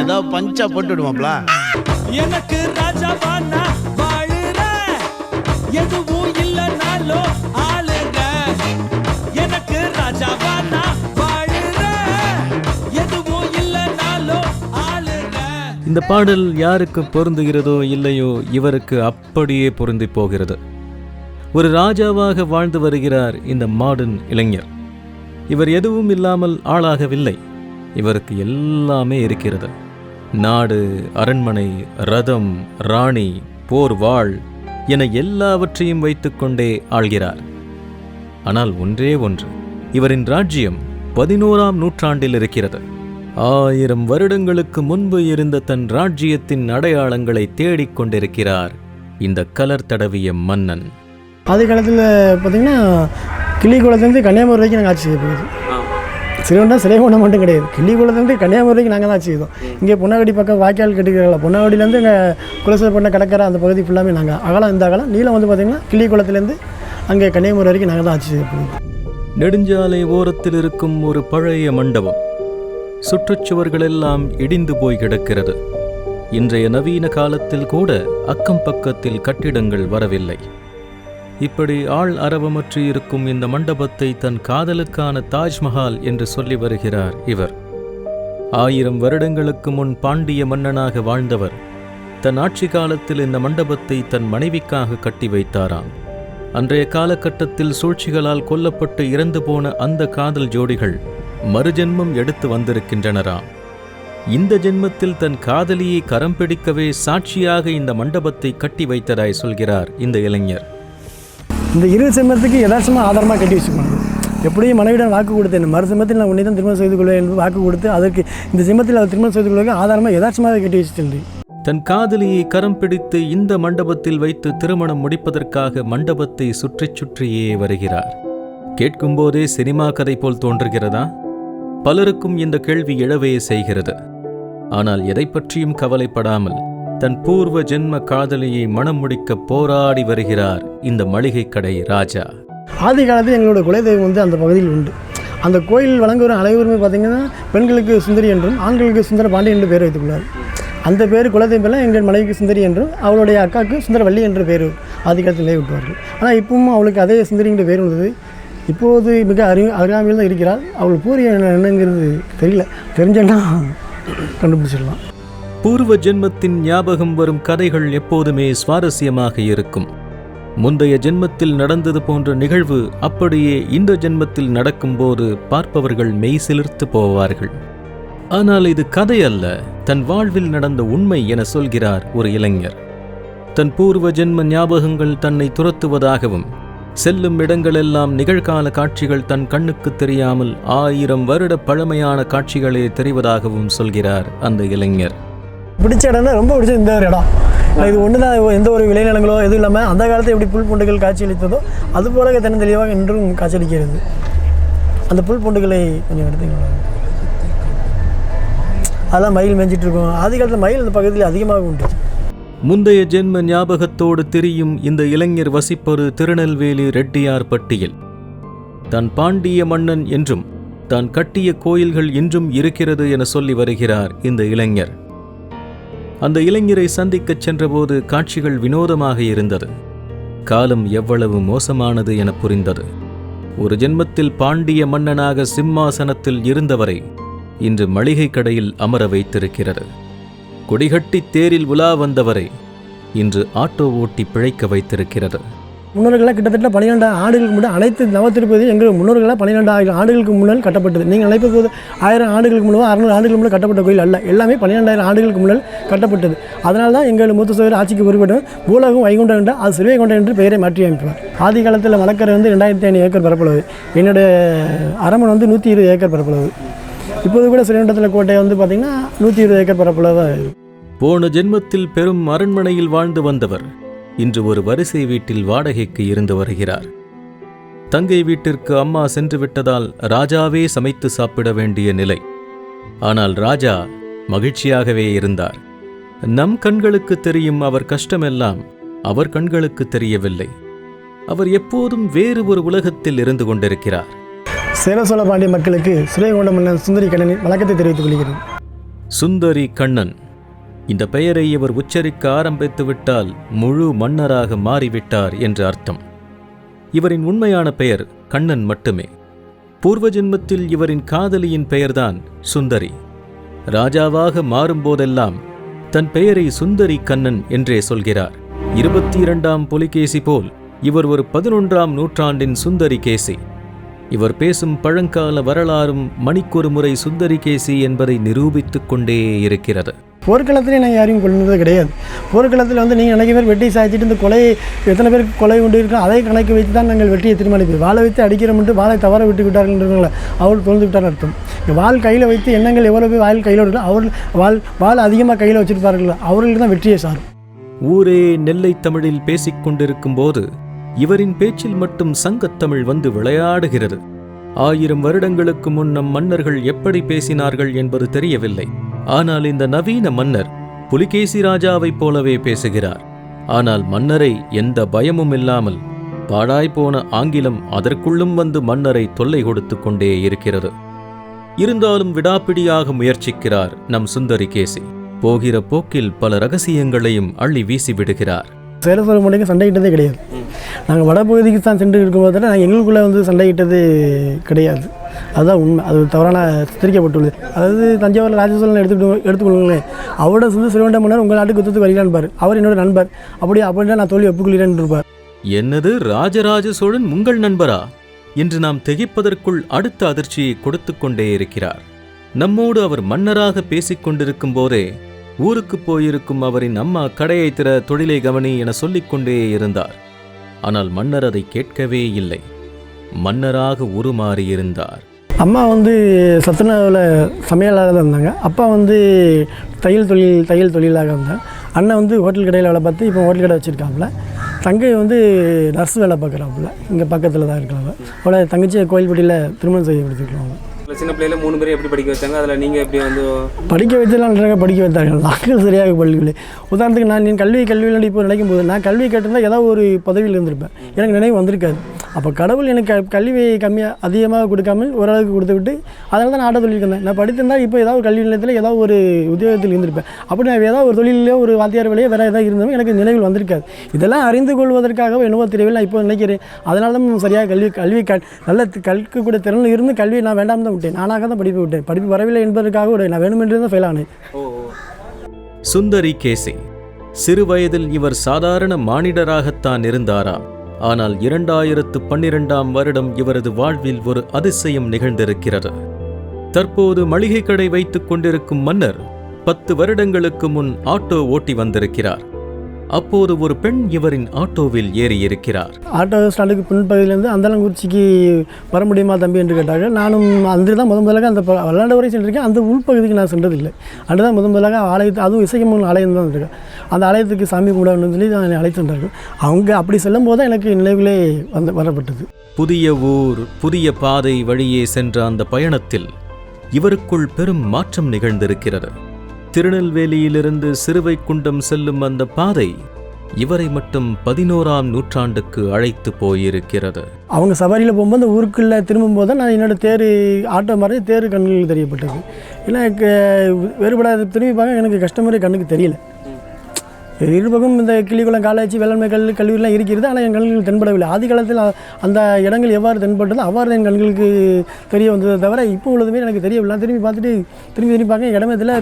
ஏதாவது பஞ்சா போட்டு விடுவாப்ல. எனக்கு ராஜாவானா வாழுற எதுவும் இல்லைனாலும் ஆளுங்க எனக்கு ராஜாவானா வாழுற எதுவும் இல்லைனாலும் ஆளுங்க இந்த பாடல் யாருக்கு பொருந்துகிறதோ இல்லையோ இவருக்கு அப்படியே பொருந்தி போகிறது. ஒரு ராஜாவாக வாழ்ந்து வருகிறார் இந்த மாடர்ன் இளைஞர். இவர் எதுவும் இல்லாமல் ஆளாகவில்லை. இவருக்கு எல்லாமே இருக்கிறது. நாடு அரண்மனை ரதம் ராணி போர் வாழ் என எல்லாவற்றையும் வைத்துக்கொண்டே ஆள்கிறார். ஆனால் ஒன்றே ஒன்று இவரின் ராஜ்யம் பதினோராம் நூற்றாண்டில் இருக்கிறது. ஆயிரம் வருடங்களுக்கு முன்பு இருந்த தன் ராஜ்யத்தின் அடையாளங்களை தேடிக்கொண்டிருக்கிறார் இந்த கலர் தடவிய மன்னன். அது காலத்தில் பார்த்தீங்கன்னா கிளிகுளத்துலேருந்து கன்னியாகுமரி வரைக்கும் நாங்கள் ஆட்சி செய்யப்படுது சிறுவண்டா சிலைவண்டம் மட்டும் கிடையாது. கிள்ளிக்குளத்துலேருந்து கன்னியாகுமரி வரைக்கும் நாங்கள் தான் செய்தோம். இங்கே பொன்னாகடி பக்கம் வாய்க்கால் கட்டிக்கிறல பொன்னாகடியிலேருந்து இங்கே குலசப்பண்ண கடற்கரை அந்த பகுதி ஃபுல்லாமே நாங்கள் அகலம் இந்த அகலம். நீளம் வந்து பார்த்திங்கன்னா கிள்ளிக்குளத்துலேருந்து அங்கே கன்னியாகுமரி வரைக்கும் நாங்கள் தான் ஆட்சி செய்ய போகுது. நெடுஞ்சாலை ஓரத்தில் இருக்கும் ஒரு பழைய மண்டபம் சுற்றுச்சுவர்கள் எல்லாம் இடிந்து போய் கிடக்கிறது. இன்றைய நவீன காலத்தில் கூட அக்கம் பக்கத்தில் கட்டிடங்கள் வரவில்லை. இப்படி ஆள் அரவமற்று இருக்கும் இந்த மண்டபத்தை தன் காதலுக்கான தாஜ்மஹால் என்று சொல்லி வருகிறார் இவர். ஆயிரம் வருடங்களுக்கு முன் பாண்டிய மன்னனாக வாழ்ந்தவர் தன் ஆட்சி காலத்தில் இந்த மண்டபத்தை தன் மனைவிக்காக கட்டி வைத்தாராம். அன்றைய காலகட்டத்தில் சூழ்ச்சிகளால் கொல்லப்பட்டு இறந்து போன அந்த காதல் ஜோடிகள் மறுஜென்மம் எடுத்து வந்திருக்கின்றனராம். இந்த ஜென்மத்தில் தன் காதலியை கரம் பிடிக்கவே சாட்சியாக இந்த மண்டபத்தை கட்டி வைத்ததாய் சொல்கிறார் இந்த இளைஞர். இந்த இரு செம்மத்துக்கு யதார்த்தமாக ஆதாரமாக கட்டி வச்சுக்கணும். எப்படியும் மனைவிடம் வாக்கு கொடுத்தேன் மறு செம்மத்தில் நான் உன்னை தான் திருமணம் செய்து கொள்வேன் என்று வாக்கு கொடுத்து அதற்கு இந்த செம்மத்தில் அவர் திருமணம் செய்து கொள்வதற்கு ஆதாரமாக யதார்த்தமாக கட்டி வச்சுட்டு தன் காதலியை கரம் பிடித்து இந்த மண்டபத்தில் வைத்து திருமணம் முடிப்பதற்காக மண்டபத்தை சுற்றிச் சுற்றியே வருகிறார். கேட்கும்போதே சினிமா கதை போல் தோன்றுகிறதா? பலருக்கும் இந்த கேள்வி எழவே செய்கிறது. ஆனால் எதை பற்றியும் கவலைப்படாமல் தன் பூர்வ ஜென்ம காதலியை மணம் முடிக்க போராடி வருகிறார் இந்த மளிகை கடை ராஜா. ஆதி காலத்தில் எங்களோட குலதெய்வம் வந்து அந்த பகுதியில் உண்டு. அந்த கோயில் வழங்குகிற அனைவருமே பார்த்தீங்கன்னா பெண்களுக்கு சுந்தரி என்றும் ஆண்களுக்கு சுந்தர பாண்டி என்று பேர் வைத்துள்ளார் அந்த பேர் குலதெய்வம்லாம் எங்கள் மனைவிக்கு சுந்தரி என்றும் அவளுடைய அக்காவுக்கு சுந்தரவள்ளி என்று பேர் ஆதி காலத்தில் விட்டுவார்கள் ஆனால் இப்பவும் அவளுக்கு அதே சுந்தரிங்கிற பேர் வந்தது. இப்போது மிக அறி அருகாமையில் தான் இருக்கிறாள். அவள் பூரிய என்னங்கிறது தெரியல. தெரிஞ்சேன்னா கண்டுபிடிச்சிடலாம். பூர்வ ஜென்மத்தின் ஞாபகம் வரும் கதைகள் எப்போதுமே சுவாரஸ்யமாக இருக்கும். முந்தைய ஜென்மத்தில் நடந்தது போன்ற நிகழ்வு அப்படியே இந்த ஜென்மத்தில் நடக்கும்போது பார்ப்பவர்கள் மெய் சிலிர்த்து போவார்கள். ஆனால் இது கதை அல்ல தன் வாழ்வில் நடந்த உண்மை என சொல்கிறார் ஒரு இளைஞர். தன் பூர்வ ஜென்ம ஞாபகங்கள் தன்னை துரத்துவதாகவும் செல்லும் இடங்களெல்லாம் நிகழ்கால காட்சிகள் தன் கண்ணுக்கு தெரியாமல் ஆயிரம் வருட பழமையான காட்சிகளே தெரிவதாகவும் சொல்கிறார் அந்த இளைஞர். பிடிச்ச இடம்னா ரொம்ப பிடிச்சது இந்த ஒரு இடம். இது ஒன்று தான் எந்த ஒரு விளைநிலங்களோ எதுவும் இல்லாமல் அந்த காலத்தில் எப்படி புல் பூண்டுகள் காட்சியளித்ததோ அது போல தென்ன தெளிவாக இன்றும் காட்சியளிக்கிறது. அந்த புல் பூண்டுகளை கொஞ்சம் எடுத்துக்கலாம் அதெல்லாம் மயில் மேய்ஞ்சிட்டு இருக்கும் ஆதி காலத்தில் மயில் இந்த பகுதியில் அதிகமாக உண்டு. முந்தைய ஜென்ம ஞாபகத்தோடு திரியும் இந்த இளைஞர் வசிப்பொரு திருநெல்வேலி ரெட்டியார் பட்டியில். தான் பாண்டிய மன்னன் என்றும் தான் கட்டிய கோயில்கள் இன்றும் இருக்கிறது என சொல்லி வருகிறார் இந்த இளைஞர். அந்த இளைஞரை சந்திக்கச் சென்றபோது காட்சிகள் வினோதமாக இருந்தது. காலம் எவ்வளவு மோசமானது என புரிந்தது. ஒரு ஜென்மத்தில் பாண்டிய மன்னனாக சிம்மாசனத்தில் இருந்தவரை இன்று மளிகை கடையில் அமர வைத்திருக்கிறது. கொடிகட்டி தேரில் உலா வந்தவரை இன்று ஆட்டோ ஓட்டி பிழைக்க வைத்திருக்கிறது. முன்னோர்களாக கிட்டத்தட்ட பன்னிரெண்டு ஆண்டுகளுக்கு முன்னாடி அனைத்து நவத்திருப்பதியும் எங்கள் முன்னோர்களாக பன்னிரெண்டு ஆயிரம் ஆண்டுகளுக்கு முன்னால் கட்டப்பட்டது. நீங்கள் நினைப்பது போது ஆயிரம் ஆண்டுகளுக்கு முன்னாடி அறுநூறு ஆண்டுகளுக்கு முன்னாடி கட்டப்பட்ட கோயில் அல்ல. எல்லாமே பன்னிரெண்டாயிரம் ஆண்டுகளுக்கு முன்னால் கட்டப்பட்டது. அதனால தான் எங்கள் மூத்த சோதர் ஆட்சிக்கு பொறுப்பிடும் பூலகம் வைகுண்டம் என்று அது சிறுவைகுண்டம் என்று பெயரை மாற்றி அமைப்பார். ஆதி காலத்தில் வழக்கரை வந்து ரெண்டாயிரத்தி ஐநூறு ஏக்கர் பரப்பளவு. என்னுடைய அரமன் வந்து நூற்றி இருபது ஏக்கர் பரப்பளவு. இப்போது கூட சிறுவண்டத்தில் கோட்டை வந்து பார்த்திங்கன்னா நூற்றி இருபது ஏக்கர் பரப்பளவு தான் போன ஜென்மத்தில் பெரும் அரண்மனையில் வாழ்ந்து வந்தவர் இன்று ஒரு வரிசை வீட்டில் வாடகைக்கு இருந்து வருகிறார். தங்கை வீட்டிற்கு அம்மா சென்று விட்டதால் ராஜாவே சமைத்து சாப்பிட வேண்டிய நிலை. ஆனால் ராஜா மகிழ்ச்சியாகவே இருந்தார். நம் கண்களுக்கு தெரியும் அவர் கஷ்டமெல்லாம் அவர் கண்களுக்கு தெரியவில்லை. அவர் எப்போதும் வேறு ஒரு உலகத்தில் இருந்து கொண்டிருக்கிறார். சேர சோழ பாண்டிய மக்களுக்கு சுரேகொண்ட மன்னன் சுந்தரி கண்ணனின் வழக்கத்தை தெரிவித்துக் கொள்கிறேன். சுந்தரி கண்ணன். இந்த பெயரை இவர் உச்சரிக்க ஆரம்பித்துவிட்டால் முழு மன்னராக மாறிவிட்டார் என்று அர்த்தம். இவரின் உண்மையான பெயர் கண்ணன் மட்டுமே. பூர்வ ஜென்மத்தில் இவரின் காதலியின் பெயர்தான் சுந்தரி. ராஜாவாக மாறும்போதெல்லாம் தன் பெயரை சுந்தரி கண்ணன் என்றே சொல்கிறார். இருபத்தி இரண்டாம் புலிகேசி போல் இவர் ஒரு பதினொன்றாம் நூற்றாண்டின் சுந்தரி கேசி. இவர் பேசும் பழங்கால வரலாறும் மணிக்கொரு முறை சுந்தரி கேசி என்பதை நிரூபித்துக் கொண்டே இருக்கிறது. போர்க்களத்திலே நாங்கள் யாரையும் கொல்லுனது கிடையாது. போர்க்களத்தில் வந்து நீங்கள் நினைக்க பேர் வெட்டி சாய்ச்சிட்டு இந்த கொலை எத்தனை பேருக்கு கொலை கொண்டு இருக்கோம் அதை கணக்கு வைத்து தான் நாங்கள் வெட்டியை தீர்மானிப்போம் வாழை வைத்து அடிக்கிறோம்ட்டு வாழை தவற விட்டு விட்டார்கள் அவர் தொழுந்து விட்டார் அர்த்தம். வாழ் கையில் வைத்து எண்ணங்கள் எவ்வளோ போய் வாயில் கையில் எடுக்கலாம் அவர் வாள் வாள் அதிகமாக கையில் வச்சிருப்பார்கள்? அவர்களுக்கு தான் வெற்றியை சாரும். ஊரே நெல்லை தமிழில் பேசிக் கொண்டிருக்கும் போது இவரின் பேச்சில் மட்டும் சங்கத்தமிழ் வந்து விளையாடுகிறது. ஆயிரம் வருடங்களுக்கு முன் நம் மன்னர்கள் எப்படி பேசினார்கள் என்பது தெரியவில்லை. ஆனால் இந்த நவீன மன்னர் புலிகேசி ராஜாவைப் போலவே பேசுகிறார். ஆனால் மன்னரை எந்த பயமும் இல்லாமல் பாழாய்ப்போன ஆங்கிலம் அதற்குள்ளும் வந்து மன்னரை தொல்லை கொடுத்து கொண்டே இருக்கிறது. இருந்தாலும் விடாப்பிடியாக முயற்சிக்கிறார் நம் சுந்தரி கேசி. போகிற போக்கில் பல ரகசியங்களையும் அள்ளி வீசிவிடுகிறார் விடுகிறார் சேலசோர சண்டையிட்டதே கிடையாது. நாங்கள் வடபகுதிக்கு தான் சென்று இருக்கும்போது நாங்கள் எங்களுக்குள்ளே வந்து சண்டையிட்டது கிடையாது. அதுதான் உண்மை. அது தவறான சித்தரிக்கப்பட்டுள்ளது. அதாவது தஞ்சாவூரில் ராஜசோழன் எடுத்துக்கிட்டு எடுத்துக்கொள்ளுங்களேன். அவரோட வந்து சிறுவண்ட மன்னர் உங்கள் நாட்டுக்கு குத்தத்து வருகிறான்பார் அவர் என்னோட நண்பர். அப்படி அப்படின்னா நான் தோல்வி ஒப்புக்கொள்கிறேன் இருப்பார் என்னது ராஜராஜ சோழன் உங்கள் நண்பரா? என்று நாம் திகைப்பதற்குள் அடுத்த அதிர்ச்சியை கொடுத்து கொண்டே இருக்கிறார். நம்மோடு அவர் மன்னராக பேசிக் கொண்டிருக்கும் போதே ஊருக்கு போயிருக்கும் அவரின் அம்மா கடையை திற தொழிலை கவனி என சொல்லிக்கொண்டே இருந்தார். ஆனால் மன்னர் அதை கேட்கவே இல்லை. மன்னராக உருமாறியிருந்தார் அம்மா வந்து சத்துணவில் தான் இருந்தாங்க. அப்பா வந்து தையல் தொழில் தையல் தொழிலாக இருந்தாங்க அண்ணன் வந்து ஹோட்டல் கடையில் வேலை பார்த்து இப்போ ஹோட்டல் கடை வச்சுருக்காப்புல. தங்கை வந்து நர்ஸ் வேலை பார்க்குறாப்புல. இங்கே பக்கத்தில் தான் இருக்காங்க. அவளை தங்கச்சியை கோயில்பட்டியில் திருமணம் செய்ய கொடுத்துருக்காங்க. சின்ன பிள்ளையில மூணு பேரும் எப்படி படிக்க வச்சாங்க? அதில் நீங்கள் எப்படி வந்து படிக்க வைத்தெல்லாம் நன்றாக படிக்க வைத்தார்கள். நாங்கள் சரியாக பள்ளிகளே உதாரணத்துக்கு நான் என் கல்வி கல்வியில் இப்போ நினைக்கும் போது நான் கல்வி கேட்டிருந்தால் ஏதாவது ஒரு பதவியில் இருந்திருப்பேன். எனக்கு நினைவு வந்திருக்காது. அப்போ கடவுள் எனக்கு கல்வி கல்வியை கம்மியாக அதிகமாக கொடுக்காமல் ஓரளவுக்கு கொடுத்து விட்டு அதனால தான் நான் ஆட்ட தொழில் இருந்தேன் நான் படித்திருந்தால் இப்போ ஏதாவது ஒரு கல்வி நிலையத்தில் ஏதாவது ஒரு உத்தியோகத்தில் இருந்திருப்பேன். அப்படி நான் ஏதாவது ஒரு தொழிலையோ ஒரு வாத்தியார் வேலையோ வேறு ஏதாவது இருந்தாலும் எனக்கு நினைவில் வந்திருக்காது. இதெல்லாம் அறிந்து கொள்வதற்காக என்னவோ தெரியவில்லை. நான் இப்போ நினைக்கிறேன். அதனால தான் சரியாக கல்வி கல்வி க நல்ல தி- கற்கக்கூடிய திறன் இருந்து கல்வியை நான் வேண்டாம் தான் விட்டேன். நானாக தான் படிப்பு விட்டேன். படிப்பு வரவில்லை என்பதற்காக ஒரு நான் வேணுமென்று தான் ஃபெயில் ஆனேன். சுந்தரி கேசி சிறுவயதில் இவர் சாதாரண மானிடராகத்தான் இருந்தாராம் ஆனால் இரண்டாயிரத்து பன்னிரெண்டாம் வருடம் இவரது வாழ்வில் ஒரு அதிசயம் நிகழ்ந்திருக்கிறது. தற்போது மளிகை கடை வைத்துக் கொண்டிருக்கும் மன்னர் பத்து வருடங்களுக்கு முன் ஆட்டோ ஓட்டி வந்திருக்கிறார். அப்போது ஒரு பெண் இவரின் ஆட்டோவில் ஏறியிருக்கிறார். ஆட்டோ ஸ்டாண்டுக்கு பின்பகுதியிலேருந்து அந்தலங்குறிச்சிக்கு வர முடியுமா தம்பி என்று கேட்டார்கள். நானும் அன்று தான் முத முதலாக அந்த விளையாண்டு வரை சென்றிருக்கேன். அந்த உள்பகுதிக்கு நான் சென்றதில்லை. அன்று தான் முத முதலாக ஆலயத்து அதுவும் இசைக்கம்மன் ஆலயம் தான் இருக்கேன் அந்த ஆலயத்துக்கு சாமி கும்பிடணும்னு சொல்லி என்னை அழைத்து சென்றார்கள் அவங்க அப்படி செல்லும் போது தான் எனக்கு நினைவுகளே வந்து வரப்பட்டது. புதிய ஊர் புதிய பாதை வழியே சென்ற அந்த பயணத்தில் இவருக்குள் பெரும் மாற்றம் நிகழ்ந்திருக்கிறது. திருநெல்வேலியிலிருந்து சிறுவைக்குண்டம் செல்லும் அந்த பாதை இவரை மட்டும் பதினோராம் நூற்றாண்டுக்கு அழைத்து போயிருக்கிறது. அவங்க சவாரியில் போகும்போது அந்த ஊருக்குள்ளே திரும்பும்போது தான் நான் என்னோடய தேர் ஆட்டோ மாதிரி தேர் கண்ணில் தெரியப்பட்டது. ஏன்னா எனக்கு வேறுபடாத திரும்பி பார்க்க எனக்கு கஷ்டமரே கண்ணுக்கு தெரியல. இருபகம் இந்த கிளிக்குளம் காலேஜ் வேளாண்மை கல் கல்லூரிலாம் இருக்கிறது. ஆனால் என் கண்களுக்கு தென்படவில்லை. ஆதி காலத்தில் அந்த இடங்கள் எவ்வாறு தென்பட்டதோ அவ்வாறு என் கண்களுக்கு தெரிய வந்ததை தவிர இப்போ உள்ளதுமே எனக்கு தெரியவில்லை. திரும்பி பார்த்துட்டு திரும்பி திரும்பி பார்க்க இடமே இதில்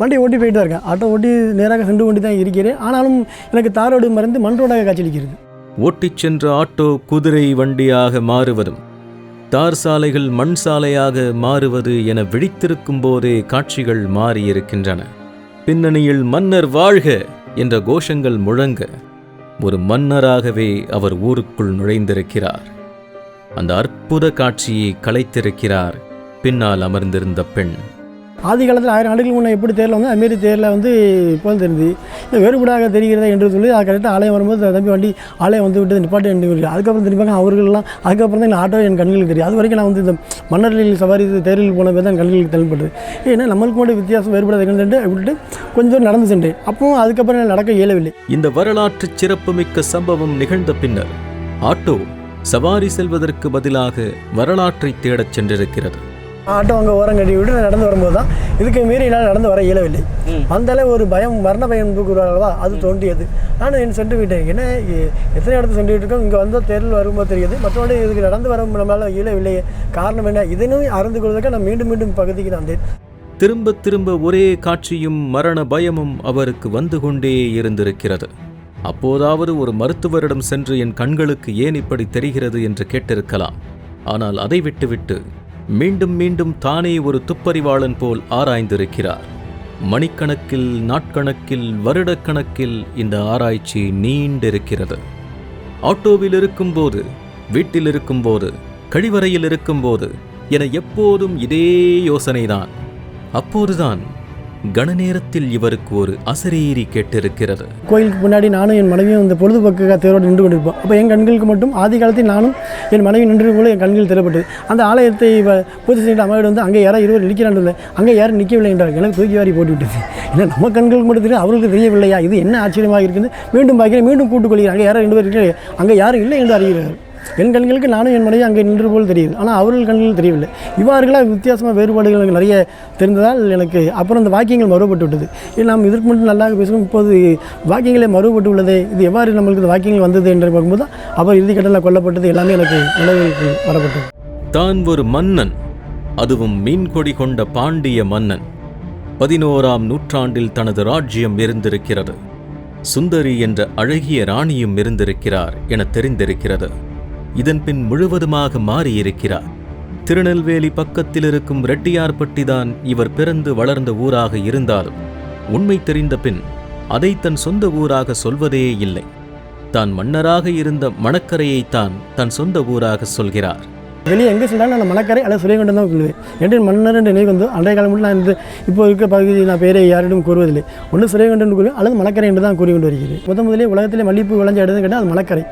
வண்டி ஓட்டி போயிட்டு தான் இருக்கேன். ஆட்டோ ஓட்டி நேராக சென்று கொண்டு தான் இருக்கிறேன். ஆனாலும் எனக்கு தாரோடு மறந்து மண் ரோடாக காட்சியளிக்கிறது. ஓட்டிச் சென்ற ஆட்டோ குதிரை வண்டியாக மாறுவதும் தார் சாலைகள் மண் சாலையாக மாறுவது என விழித்திருக்கும் போதே காட்சிகள் மாறியிருக்கின்றன. பின்னணியில் மன்னர் வாழ்க! என்ற கோஷங்கள் முழங்க ஒரு மன்னராகவே அவர் ஊருக்குள் நுழைந்திருக்கிறார். அந்த அற்புத காட்சியை கலைத்திருக்கிறார் பின்னால் அமர்ந்திருந்த பெண். ஆதி காலத்தில் ஆயிரம் ஆண்டுகளுக்கு முன்னே எப்படி தேரில் வந்து அதுமாரி தேரில் வந்து இப்போ தெரிஞ்சு இந்த வேறுபாடாக தெரிகிறதா என்று சொல்லி அது கரெக்டாக ஆலயம் வரும்போது தம்பி வண்டி ஆலயம் வந்து விட்டு நிப்பாட்டி என்று அதுக்கப்புறம் திரும்பிப்பாங்க அவர்கள்லாம் அதுக்கப்புறம் தான் என் ஆட்டோ என் கண்களுக்கு தெரியும். அது வரைக்கும் நான் வந்து இந்த மன்னர்களில் சவாரி தேரில் போன போது தான் கண்களுக்கு தென்பட்டது. ஏன்னா நம்மளுக்கு மட்டும் வித்தியாசம் வேறுபடாத இருந்துட்டு விட்டுட்டு கொஞ்சம் நடந்து சென்றேன். அப்பவும் அதுக்கப்புறம் எனக்கு நடக்க இயலவில்லை. இந்த வரலாற்று சிறப்புமிக்க சம்பவம் நிகழ்ந்த பின்னர் ஆட்டோ சவாரி செல்வதற்கு பதிலாக வரலாற்றை தேடச் சென்றிருக்கிறது. ஆட்டோ அங்கே ஓரம் கட்டி விட்டு நான் நடந்து வரும்போது தான் இதுக்கு மீறி என்னால் நடந்து வர இயலவில்லை. அந்தளவு ஒரு பயம் மரண பயம் கூறுவார்களவா அது தோன்றியது. நான் என் சென்று விட்டேன் என்ன எ- எத்தனை இடத்துல சென்று இருக்கோம்? இங்கே வந்தால் தேர்தல் வரும்போது தெரியுது. மற்றபடி இதுக்கு நடந்து வர நம்மளால் இயலவில்லையே. காரணம் என்ன? இதனும் அறிந்து கொள்வதற்கு நான் மீண்டும் மீண்டும் பகுதிக்கு நான் வந்தேன். திரும்ப திரும்ப ஒரே காட்சியும் மரண பயமும் அவருக்கு வந்து கொண்டே இருந்திருக்கிறது. அப்போதாவது ஒரு மருத்துவரிடம் சென்று என் கண்களுக்கு ஏன் இப்படி தெரிகிறது என்று கேட்டிருக்கலாம். ஆனால் அதை விட்டுவிட்டு மீண்டும் மீண்டும் தானே ஒரு துப்பறிவாளன் போல் ஆராய்ந்திருக்கிறார். மணிக்கணக்கில் நாட்கணக்கில் வருடக்கணக்கில் இந்த ஆராய்ச்சி நீண்டிருக்கிறது. ஆட்டோவில் இருக்கும்போது வீட்டில் இருக்கும்போது கழிவறையில் இருக்கும்போது என எப்போதும் இதே யோசனைதான். அப்போதுதான் கணநேரத்தில் இவருக்கு ஒரு அசரீரி கேட்டிருக்கிறது. கோயிலுக்கு முன்னாடி நானும் என் மனைவியும் இந்த பொழுதுபோக்கு தேரோடு நின்று கொண்டிருப்போம். அப்போ என் கண்களுக்கு மட்டும் ஆதி காலத்தில் நானும் என் மனைவி நின்று கூட என் கண்கள் தெரியப்பட்டது. அந்த ஆலயத்தை பூஜை செய்த அம்மாவிடம் வந்து அங்கே யாரோ இருவர் நிற்கிறார்கள் அங்கே யாரும் நிற்கவில்லை என்றார் எனக்கு தூக்கி வாரி போட்டு விட்டது. இல்லை நம்ம கண்களுக்கு மட்டும் தெரியும் அவர்களுக்கு தெரியவில்லையா? இது என்ன ஆச்சரியமாக இருக்குது மீண்டும் பார்க்கிறேன் மீண்டும் கூட்டுக்கொள்கிறேன் அங்கே யாரோ ரெண்டு பேர் இருக்கிறார்கள். அங்கே யாரும் இல்லை என்று அறிகிறார்கள். என் கண்களுக்கு நானும் என் மனைவி அங்கே நின்று போல் தெரியுது. ஆனால் அவர்கள் கண்களில் தெரியவில்லை. இவ்வாறுகளாக வித்தியாசமாக வேறுபாடுகள் எனக்கு நிறைய தெரிந்ததால் எனக்கு அப்புறம் அந்த வாக்கியங்கள் மறுபட்டு விட்டது இது நாம் இதற்கு மட்டும் நல்லா பேசுவோம் இப்போது வாக்கியங்களே மறுபட்டு உள்ளதே இது எவ்வாறு நம்மளுக்கு இந்த வாக்கியங்கள் வந்தது என்று பார்க்கும்போது அவர் இறுதிக்கட்டத்தில் கொல்லப்பட்டது எல்லாமே எனக்கு நினைவுக்கு வரப்பட்டது. தான் ஒரு மன்னன் அதுவும் மீன்கொடி கொண்ட பாண்டிய மன்னன். பதினோராம் நூற்றாண்டில் தனது ராஜ்யம் இருந்திருக்கிறது. சுந்தரி என்ற அழகிய ராணியும் இருந்திருக்கிறார் என தெரிந்திருக்கிறது. இதன் பின் முழுவதுமாக மாறியிருக்கிறார். திருநெல்வேலி பக்கத்தில் இருக்கும் ரெட்டியார்பட்டிதான் இவர் பிறந்து வளர்ந்த ஊராக இருந்தாலும் உண்மை தெரிந்த பின் அதை தன் சொந்த ஊராக சொல்வதே இல்லை. தான் மன்னராக இருந்த மணக்கரையைத்தான் தன் சொந்த ஊராக சொல்கிறார். வெளியே எங்கே சொல்கிறாங்க நான் மணக்கரை அல்லது சுரியகண்டம் தான் சொல்லுவேன். என்று மன்னர் என்ற நினைவு வந்து அன்றைய காலம் மட்டும் நான் இந்த இப்போ இருக்க பகுதியில் நான் பேரை யாரிடம் கூறுவதில்லை. ஒன்று சுரியகண்டம் என்று கூறுவேன் அல்லது மணக்கரை என்று தான் கூறிக்கொண்டு வருகிறேன் முத முதலே உலகத்திலே மல்லிகைப்பூ விளைஞ்ச இடம்னு கேட்டால் அது மணக்கரை.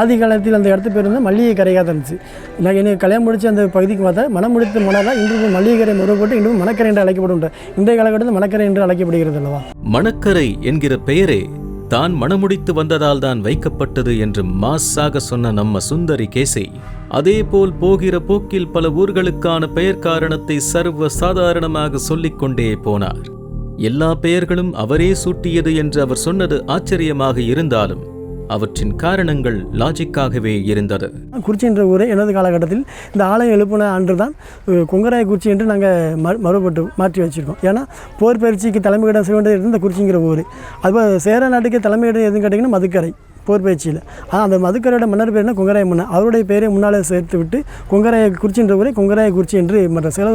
ஆதி காலத்தில் அந்த இடத்து பேர் வந்து மல்லிகை கரையாக தான் இருந்துச்சு. நான் எனக்கு கல்யாணம் முடிச்சு அந்த பகுதிக்கு பார்த்தா மனம் முடித்து மணலாம் இன்று மல்லிகை கரை முறைப்பட்டு இன்றும் மணக்கரை என்று அழைக்கப்படும் இன்றைய காலகட்டத்தில் மணக்கரை என்று அழைக்கப்படுகிறது அல்லவா? மணக்கரை என்கிற பெயரே தான் மணமுடித்து வந்ததால் தான் வைக்கப்பட்டது என்று மாஸாக சொன்ன நம்ம சுந்தரி கேசை. அதேபோல் போகிற போக்கில் பல ஊர்களுக்கான பெயர் காரணத்தை சர்வ சாதாரணமாக சொல்லிக் கொண்டே போனார். எல்லா பெயர்களும் அவரே சூட்டியது என்று அவர் சொன்னது ஆச்சரியமாக இருந்தாலும் அவற்றின் காரணங்கள் லாஜிக்காகவே இருந்தது. குறிச்சி என்ற ஊரை எனது காலகட்டத்தில் இந்த ஆலயம் எழுப்பின அன்று தான் கொங்கராய குறிச்சி என்று நாங்கள் மறு மறுபட்டு மாற்றி வச்சுருக்கோம். ஏன்னா போர் பயிற்சிக்கு தலைமையிடம் செய்ய வேண்டியது இந்த குறிச்சிங்கிற ஊர். அதுபோல் சேர நாட்டுக்கு தலைமையிடம் எதுன்னு கேட்டிங்கன்னா மதுக்கரை போர் பயிற்சியில். ஆனால் அந்த மதுக்கரையோட மன்னர் பேர் என்ன? கொங்கராய மன்னர். அவருடைய பேரை முன்னாலே சேர்த்து விட்டு கொங்கராய குறிச்சி என்ற ஊரை கொங்கராய குறிச்சி என்று மற்ற சில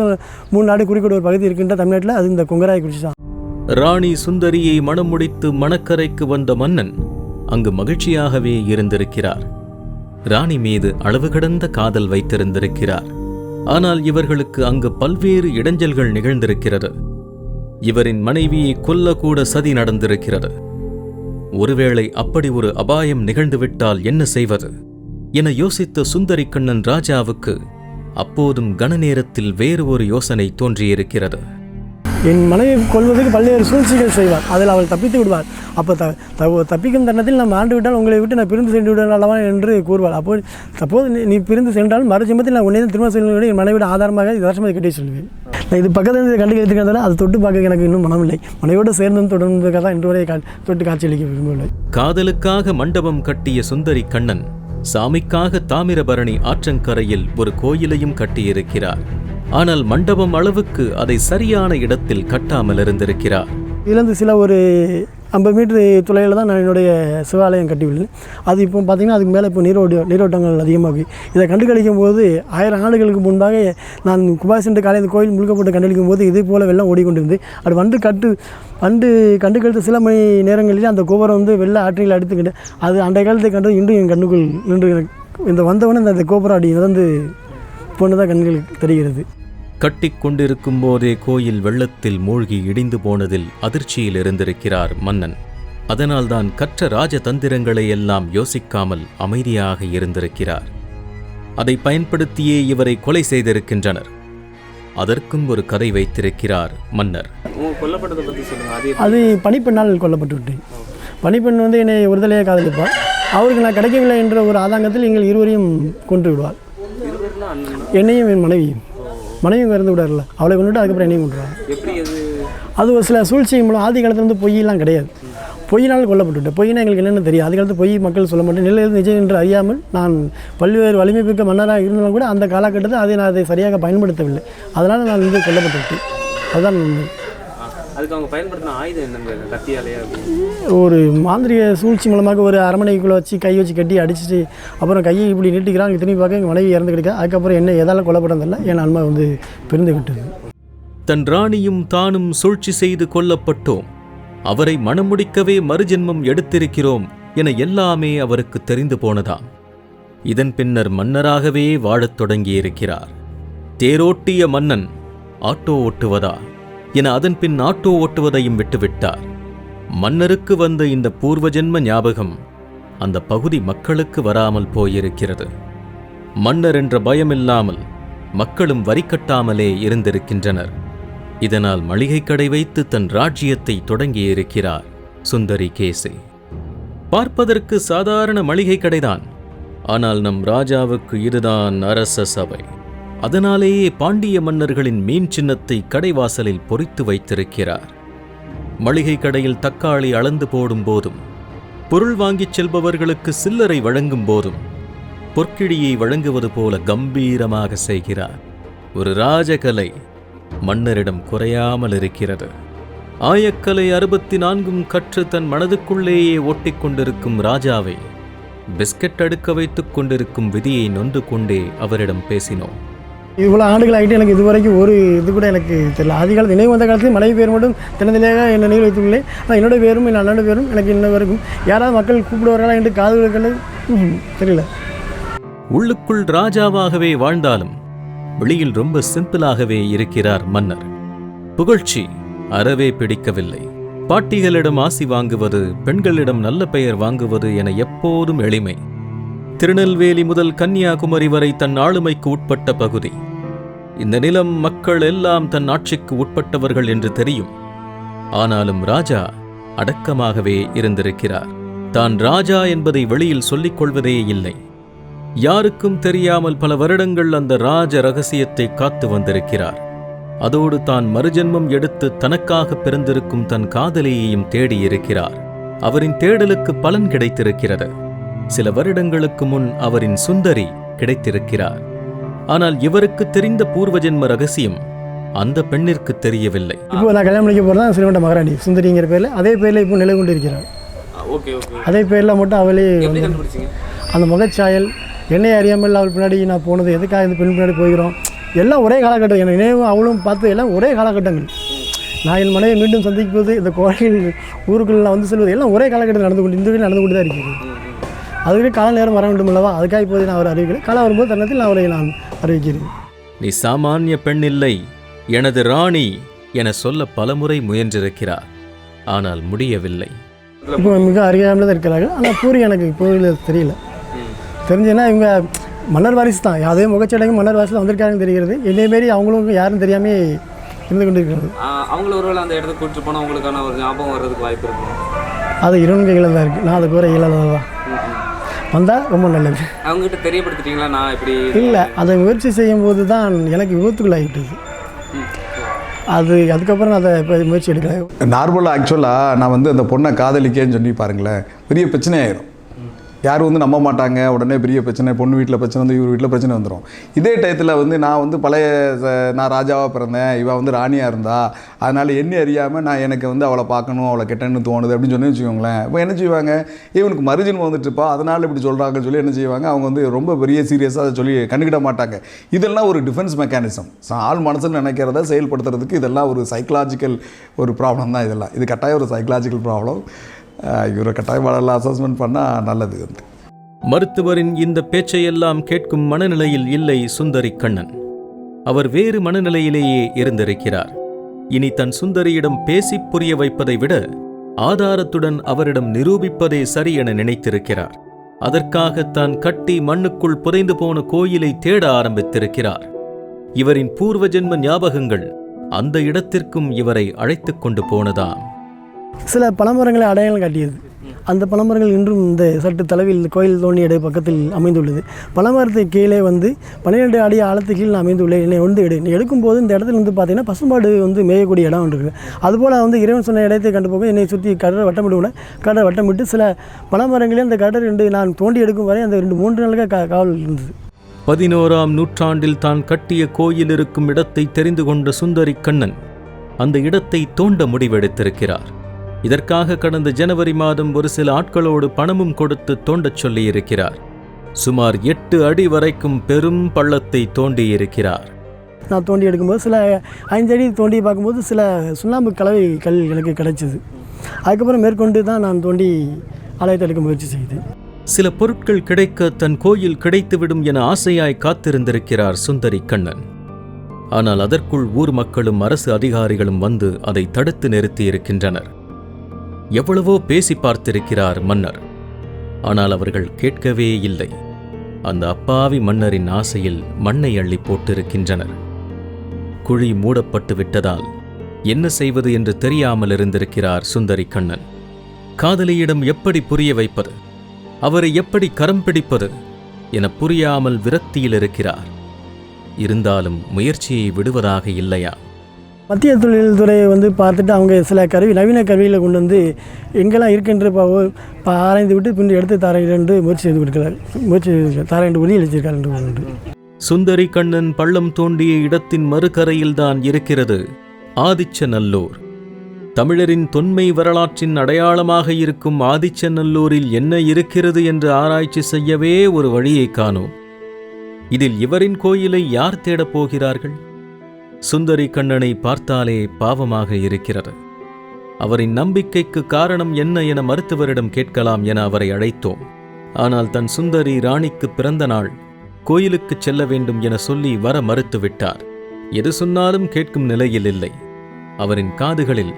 மூணு நாடு குறிக்கோட ஒரு பகுதி இருக்கின்ற தமிழ்நாட்டில் அது இந்த கொங்கராய குறிச்சி தான். ராணி சுந்தரியை மணமுடித்து மணக்கரைக்கு வந்த மன்னன் அங்கு மகிழ்ச்சியாகவே இருந்திருக்கிறார். ராணி மீது அளவு கடந்த காதல் வைத்திருந்திருக்கிறார். ஆனால் இவர்களுக்கு அங்கு பல்வேறு இடைஞ்சல்கள் நிகழ்ந்திருக்கிறது. இவரின் மனைவியை கொல்லக்கூட சதி நடந்திருக்கிறது. ஒருவேளை அப்படி ஒரு அபாயம் நிகழ்ந்துவிட்டால் என்ன செய்வது? என யோசித்த சுந்தரி கண்ணன் ராஜாவுக்கு அப்போதும் கணநேரத்தில் வேறு ஒரு யோசனை தோன்றியிருக்கிறது. என் மனைவி கொள்வதற்கு பல்வேறு சூழ்ச்சிகள் செய்வார். அதில் அவள் தப்பித்து விடுவார் அப்போ த தப்பிக்கும் தருணத்தில் நம்ம ஆண்டு விட்டால் உங்களை விட்டு நான் பிரிந்து சென்று விடுவேன் அல்லவா என்று கூறுவாள். அப்போ தப்போது நீ பிரிந்து சென்றால் மறுஜமத்தில் நான் உன்னை தான் திருமணம் செய்ய என் மனைவியோட ஆதாரமாக இதர்சமத்தை கட்டி சொல்வேன் நான் இது பக்கத்தில் இருந்து கண்டு எடுத்துக்கிறதால அதை தொட்டு பார்க்க எனக்கு இன்னும் மனமில்லை. மனைவியோடு சேர்ந்து தொடர்ந்ததுக்காக தான் இன்று வரை கா தொட்டு காட்சியளிக்க விரும்பவில்லை. காதலுக்காக மண்டபம் கட்டிய சுந்தரி கண்ணன் சாமிக்காக தாமிரபரணி ஆற்றங்கரையில் ஒரு கோயிலையும் கட்டியிருக்கிறார். ஆனால் மண்டபம் அளவுக்கு அதை சரியான இடத்தில் கட்டாமல் இருந்திருக்கிறார். இதுலேருந்து சில ஒரு ஐம்பது மீட்டர் தொலைவில் தான் நான் என்னுடைய சிவாலயம் கட்டிவிட்டேன் அது இப்போ பார்த்திங்கன்னா அதுக்கு மேலே இப்போ நீரோடி நீரோட்டங்கள் அதிகமாகி. இதை கண்டுகளிக்கும் போது ஆயிரம் ஆண்டுகளுக்கு முன்பாக நான் குபாய் சென்று கோயில் முழுக்க போட்டு கண்டுகளிக்கும் போது இதே போல் வெள்ளம் ஓடிக்கொண்டிருந்து அது வந்து கட்டு வந்து கண்டுகளித்த சில மணி நேரங்களில் அந்த கோபுரம் வந்து வெள்ள ஆற்றில் அடித்துக்கிட்டு அது அன்றைய காலத்தை கண்டு இன்றும் என் கண்ணுக்குள் நின்று இந்த வந்தவொடனே இந்த கோபுரம் அடி நடந்து போனதாக கண்களுக்கு தெரிகிறது. கட்டிக் கொண்டிருக்கும் போதே கோயில் வெள்ளத்தில் மூழ்கி இடிந்து போனதில் அதிர்ச்சியில் இருந்திருக்கிறார் மன்னன். அதனால்தான் கற்ற ராஜதந்திரங்களை எல்லாம் யோசிக்காமல் அமைதியாக இருந்திருக்கிறார். அதை பயன்படுத்தியே இவரை கொலை செய்திருக்கின்றனர். அதற்கும் ஒரு கதை வைத்திருக்கிறார் மன்னர். அது பணிப்பெண்ணால் கொல்லப்பட்டு விட்டேன் பணிப்பெண் வந்து என்னை ஒருதலையாக காதலிப்பார் அவருக்கு நான் கிடைக்கவில்லை என்ற ஒரு ஆதாங்கத்தில் எங்கள் இருவரையும் கொன்று விடுவார் என்னையும் என் மனைவியும். மனைவி இறந்து விடாருல்ல. அவளை கொண்டுட்டு அதுக்கப்புறம் என்னையும் கொண்டுருவாங்க அது? ஒரு சில சூழ்ச்சி மூலம் ஆதி காலத்துல வந்து பொய்யெல்லாம் கிடையாது. பொய்யினால் கொல்லப்பட்டுவிட்டேன். பொய்னா எங்களுக்கு என்னென்னு தெரியும் ஆதி காலத்து பொய் மக்கள் சொல்ல மாட்டேன். நிலையில் நிஜம் என்று அறியாமல் நான் பல்வேறு வலிமை மிக்க மன்னராக இருந்தாலும் கூட அந்த காலகட்டத்தில் அதை நான் அதை சரியாக பயன்படுத்தவில்லை. அதனால் நான் வந்து கொல்லப்பட்டு விட்டேன் அதுதான். ஆ, அதுக்கு அவங்க பயன்படுத்தின ஆயுதம் என்னங்க கத்தியாலையா அப்படி ஒரு மாந்திரிக சூழ்ச்சி மூலமாக ஒரு அரமனைக்குள்ளே வச்சு கை வச்சு கட்டி அடிச்சுட்டு அப்புறம் கையை இப்படி நீட்டிக்கிறாங்க திரும்பி பார்க்க எங்கள் மனைவி இறந்து கிடைக்க அதுக்கப்புறம் என்ன எதால் கொல்லப்பட்டதில்லை என் அன்மை வந்து பிரிந்து விட்டது. தன் ராணியும் தானும் சூழ்ச்சி செய்து கொல்லப்பட்டோம். அவரை மணமுடிக்கவே மறுஜென்மம் எடுத்திருக்கிறோம் என எல்லாமே அவருக்கு தெரிந்து போனதாம். இதன் பின்னர் மன்னராகவே வாழத் தொடங்கியிருக்கிறார். தேரோட்டிய மன்னன் ஆட்டோ ஓட்டுவதா? என அதன் பின் ஆட்டோ ஓட்டுவதையும் விட்டுவிட்டார். மன்னருக்கு வந்த இந்த பூர்வஜென்ம ஞாபகம் அந்த பகுதி மக்களுக்கு வராமல் போயிருக்கிறது. மன்னர் என்ற பயமில்லாமல் மக்களும் வரி கட்டாமலே இருந்திருக்கின்றனர். இதனால் மளிகை கடை வைத்து தன் ராஜ்யத்தை தொடங்கியிருக்கிறார் சுந்தரி கேசே. பார்ப்பதற்கு சாதாரண மளிகை கடைதான். ஆனால் நம் ராஜாவுக்கு இதுதான் அரச சபை. அதனாலேயே பாண்டிய மன்னர்களின் மீன் சின்னத்தை கடைவாசலில் பொறித்து வைத்திருக்கிறார். மளிகை கடையில் தக்காளி அளந்து போடும் போதும் பொருள் வாங்கிச் செல்பவர்களுக்கு சில்லறை வழங்கும் போதும் பொற்கிழியை வழங்குவது போல கம்பீரமாக செய்கிறார். ஒரு ராஜகலை மன்னரிடம் குறையாமல் இருக்கிறது. ஆயக்கலை அறுபத்தி நான்கும் கற்று தன் மனதுக்குள்ளேயே ஒட்டிக் கொண்டிருக்கும் ராஜாவை பிஸ்கட் அடுக்க வைத்துக் கொண்டிருக்கும் விதியை நொந்து கொண்டே அவரிடம் பேசினோம். இவ்வளோ ஆண்டுகள் ஆகிட்டு எனக்கு இதுவரைக்கும் ஒரு இது கூட எனக்கு தெரியல. ஆதி காலத்து நினைவு வந்த காலத்தில் மனைவி பேர் மட்டும் தினந்திலேயாக என்ன நினைவு வைத்துள்ளேன். ஆனால் என்னோட பேரும் என் அண்ணனோட பேரும் எனக்கு இன்ன வரைக்கும் யாராவது மக்கள் கூப்பிடுவார்களா என்று காது கண்டு தெரியல. உள்ளுக்குள் ராஜாவாகவே வாழ்ந்தாலும் வெளியில் ரொம்ப சிம்பிளாகவே இருக்கிறார் மன்னர். புகழ்ச்சி அறவே பிடிக்கவில்லை. பாட்டிகளிடம் ஆசி வாங்குவது பெண்களிடம் நல்ல பெயர் வாங்குவது என எப்போதும் எளிமை. திருநெல்வேலி முதல் கன்னியாகுமரி வரை தன் ஆளுமைக்கு உட்பட்ட பகுதி. இந்த நிலம் மக்கள் எல்லாம் தன் ஆட்சிக்கு உட்பட்டவர்கள் என்று தெரியும். ஆனாலும் ராஜா அடக்கமாகவே இருந்திருக்கிறார். தான் ராஜா என்பதை வெளியில் சொல்லிக் கொள்வதே இல்லை. யாருக்கும் தெரியாமல் பல வருடங்கள் அந்த ராஜ ரகசியத்தை காத்து வந்திருக்கிறார். அதோடு தான் மறுஜென்மம் எடுத்து தனக்காக பிறந்திருக்கும் தன் காதலியையும் தேடியிருக்கிறார். அவரின் தேடலுக்கு பலன் கிடைத்திருக்கிறது. சில வருடங்களுக்கு முன் அவரின் சுந்தரி கிடைத்திருக்கிறார். ஆனால் இவருக்கு தெரிந்த பூர்வ ஜென்ம ரகசியம் அந்த பெண்ணிற்கு தெரியவில்லை. இப்போ நான் கல்யாணம் பண்ணிக்க போகிறது சிறுவண்ட மகாராணி சுந்தரிங்கிற பேரில் அதே பேரில் இப்போ நிலை கொண்டு இருக்கிறார் ஓகே ஓகே. அதே பேரில் மட்டும் அவளே அந்த முகச்சாயல் என்னை அறியாமல் அவள் பின்னாடி நான் போனது எதுக்காக இந்த பெண் பின்னாடி போகிறோம்? எல்லாம் ஒரே காலகட்டம் என் நினைவும் அவளும் பார்த்து எல்லாம் ஒரே காலகட்டங்கள். நான் என் மனையை மீண்டும் சந்திக்கும் போது இந்த கோயில் ஊருக்குள்ள நான் வந்து செல்வது எல்லாம் ஒரே காலகட்டத்தில் நடந்து கொண்டு இந்த நடந்து கொண்டு தான் இருக்கிறது. அதுவே கால நேரம் வர வேண்டும் அல்லவா? அதுக்காக இப்போது நான் அவர் அறிவிக்கிறேன். காலம் வரும்போது தருணத்தில் நான் அவரை நான் அறிவிக்கிறேன். நீ சாமானிய பெண் இல்லை எனது ராணி என சொல்ல பலமுறை முயன்றிருக்கிறார். ஆனால் முடியவில்லை. இப்போ மிக அறியாமல் தான் இருக்கிறார்கள். ஆனால் பூரி எனக்கு கோயில் தெரியல. தெரிஞ்சுன்னா இவங்க மன்னர் வாரிசு தான். அதே முகச்சடையும் மன்னர் வாரிசில் வந்திருக்காங்கன்னு தெரிகிறது. என்னை மாரி அவங்களுக்கும் யாரும் தெரியாமல் இருந்து கொண்டு இருக்கிறது அவங்கள ஒருவேளை அந்த இடத்துக்கு கூட்டிட்டு போனால் உங்களுக்கான ஒரு ஞாபகம் வர்றதுக்கு வாய்ப்பு இருக்கும்? அது இறைவன் கையில் தான் இருக்குது நான் அது கூற இயலாதது தான். வந்தால் ரொம்ப நல்லது. அவங்ககிட்ட தெரியப்படுத்திட்டீங்களா? நான் இப்படி இல்லை அதை முயற்சி செய்யும்போது தான் எனக்கு விபத்துக்குள்ளாகிட்டது அது அதுக்கப்புறம் நான் அதை இப்போ முயற்சி எடுக்கல. நார்மலாக ஆக்சுவலாக நான் வந்து அந்த பொண்ணை காதலிக்கேன்னு சொல்லி பாருங்களேன். பெரிய பிரச்சனை ஆயிரும் யாரும் வந்து நம்ப மாட்டாங்க. உடனே பெரிய பிரச்சனை பொண்ணு வீட்டில் பிரச்சனை வந்து இவர் வீட்டில் பிரச்சனை வந்துடும் இதே டயத்தில் வந்து நான் வந்து பழைய நான் ராஜாவாக பிறந்தேன். இவள் வந்து ராணியாக இருந்தா. அதனால் என்ன அறியாமல் நான் எனக்கு வந்து அவளை பார்க்கணும் அவளை கெட்டன்னு தோணுது அப்படின்னு சொன்னேன்னு வச்சுக்கோங்களேன். இப்போ என்ன செய்வாங்க? இவனுக்கு மறுஜன்மம் வந்துட்டுப்பா அதனால் இப்படி சொல்கிறாங்கன்னு சொல்லி என்ன செய்வாங்க? அவங்க வந்து ரொம்ப பெரிய சீரியஸாக அதை சொல்லி கண்டுக்கிட மாட்டாங்க. இதெல்லாம் ஒரு டிஃபென்ஸ் மெக்கானிசம் ஆள் மனசில் நினைக்கிறத செயல்படுத்துறதுக்கு இதெல்லாம் ஒரு சைக்கலாஜிக்கல் ஒரு ப்ராப்ளம் தான் இதெல்லாம். இது கட்டாயம் ஒரு சைக்கலாஜிக்கல் ப்ராப்ளம் இவரை கட்டாயமாடலாம் அசஸ்மெண்ட் பண்ணால் நல்லது வந்து. மருத்துவரின் இந்த பேச்சையெல்லாம் கேட்கும் மனநிலையில் இல்லை சுந்தரி கண்ணன். அவர் வேறு மனநிலையிலேயே இருந்திருக்கிறார். இனி தன் சுந்தரியிடம் பேசிப் புரிய வைப்பதை விட ஆதாரத்துடன் அவரிடம் நிரூபிப்பதே சரி என நினைத்திருக்கிறார். அதற்காக தான் கட்டி மண்ணுக்குள் புதைந்து போன கோயிலை தேட ஆரம்பித்திருக்கிறார். இவரின் பூர்வ ஜென்ம ஞாபகங்கள் அந்த இடத்திற்கும் இவரை அழைத்துக் கொண்டு போனதாம். சில பழமரங்களை அடையாளம் காட்டியது. அந்த பழமரங்கள் இன்றும் இந்த சற்று தலைவில் கோயில் தோண்டி இட பக்கத்தில் அமைந்துள்ளது. பழமரத்தை கீழே வந்து பன்னிரெண்டு அடி ஆழத்து கீழ் நான் அமைந்துள்ளேன் என்னை வந்து எடு. எடுக்கும்போது இந்த இடத்துல வந்து பார்த்தீங்கன்னா பசுமாடு வந்து மேயக்கூடிய இடம் ஒன்று இருக்குது. அதுபோல் வந்து இறைவன் சொன்ன இடத்தை கண்டு போக என்னை சுற்றி கடலை கடற கடலை வட்டமிட்டு சில பழமரங்களே அந்த கடல் ரெண்டு நான் தோண்டி எடுக்கும் வரை அந்த ரெண்டு மூன்று நாளுக்கு கா காவல் இருந்தது. பதினோராம் நூற்றாண்டில் தான் கட்டிய கோயில் இருக்கும் இடத்தை தெரிந்து கொண்ட சுந்தரி கண்ணன் அந்த இடத்தை தோண்ட முடிவெடுத்திருக்கிறார். இதற்காக கடந்த ஜனவரி மாதம் ஒரு சில ஆட்களோடு பணமும் கொடுத்து தோண்டச் சொல்லியிருக்கிறார். சுமார் எட்டு அடி வரைக்கும் பெரும் பள்ளத்தை தோண்டியிருக்கிறார். நான் தோண்டி எடுக்கும்போது சில ஐந்து அடி தோண்டி பார்க்கும்போது சில சுண்ணாம்பு கலவை கல் எனக்கு கிடைச்சிது. அதுக்கப்புறம் மேற்கொண்டு தான் நான் தோண்டி ஆலயத்தை எடுக்க முயற்சி செய்தேன் சில பொருட்கள் கிடைக்க தன் கோயில் கிடைத்துவிடும் என ஆசையாய் காத்திருந்திருக்கிறார் சுந்தரி கண்ணன். ஆனால் அதற்குள் ஊர் மக்களும் அரசு அதிகாரிகளும் வந்து அதை தடுத்து நிறுத்தியிருக்கின்றனர். எவ்வளவோ பேசி பார்த்திருக்கிறார் மன்னர். ஆனால் அவர்கள் கேட்கவே இல்லை. அந்த அப்பாவி மன்னரின் ஆசையில் மண்ணை அள்ளி போட்டிருக்கின்றனர். குழி மூடப்பட்டு விட்டதால் என்ன செய்வது என்று தெரியாமல் இருந்திருக்கிறார் சுந்தரி கண்ணன். காதலியிடம் எப்படி புரிய வைப்பது? அவரை எப்படி கரம் பிடிப்பது? என புரியாமல் விரக்தியில் இருக்கிறார். இருந்தாலும் முயற்சியை விடுவதாக இல்லையா? மத்திய தொழில்துறையை வந்து பார்த்துட்டு அவங்க சில கருவி நவீன கருவிகளை கொண்டு வந்து எங்கெல்லாம் இருக்கின்ற இப்போ ஆராய்ந்து விட்டு பின் எடுத்து தரேன் என்று முயற்சி செய்து கொடுக்கிறார் முயற்சி தரேன் என்று உறுதியளித்திருக்கார் என்று சுந்தரி கண்ணன் பள்ளம் தோண்டிய இடத்தின் மறுகரையில்தான் இருக்கிறது. ஆதிச்சநல்லூர். தமிழரின் தொன்மை வரலாற்றின் அடையாளமாக இருக்கும் ஆதிச்சநல்லூரில் என்ன இருக்கிறது என்று ஆராய்ச்சி செய்யவே ஒரு வழியை காணோம். இதில் இவரின் கோயிலை யார் தேடப் போகிறார்கள்? சுந்தரி கண்ணனை பார்த்தாலே பாவமாக இருக்கிறது. அவரின் நம்பிக்கைக்கு காரணம் என்ன என மருத்துவரிடம் கேட்கலாம் என அவரை அழைத்தோம். ஆனால் தன் சுந்தரி ராணிக்கு பிறந்த நாள் கோயிலுக்குச் செல்ல வேண்டும் என சொல்லி வர மறுத்துவிட்டார் எது சொன்னாலும் கேட்கும் நிலையில் இல்லை. அவரின் காதுகளில்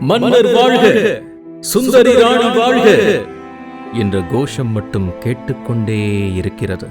மன்னர் வாழ்க! சுந்தரி ராணி வாழ்க! என்ற கோஷம் மட்டும் கேட்டுக்கொண்டே இருக்கிறது.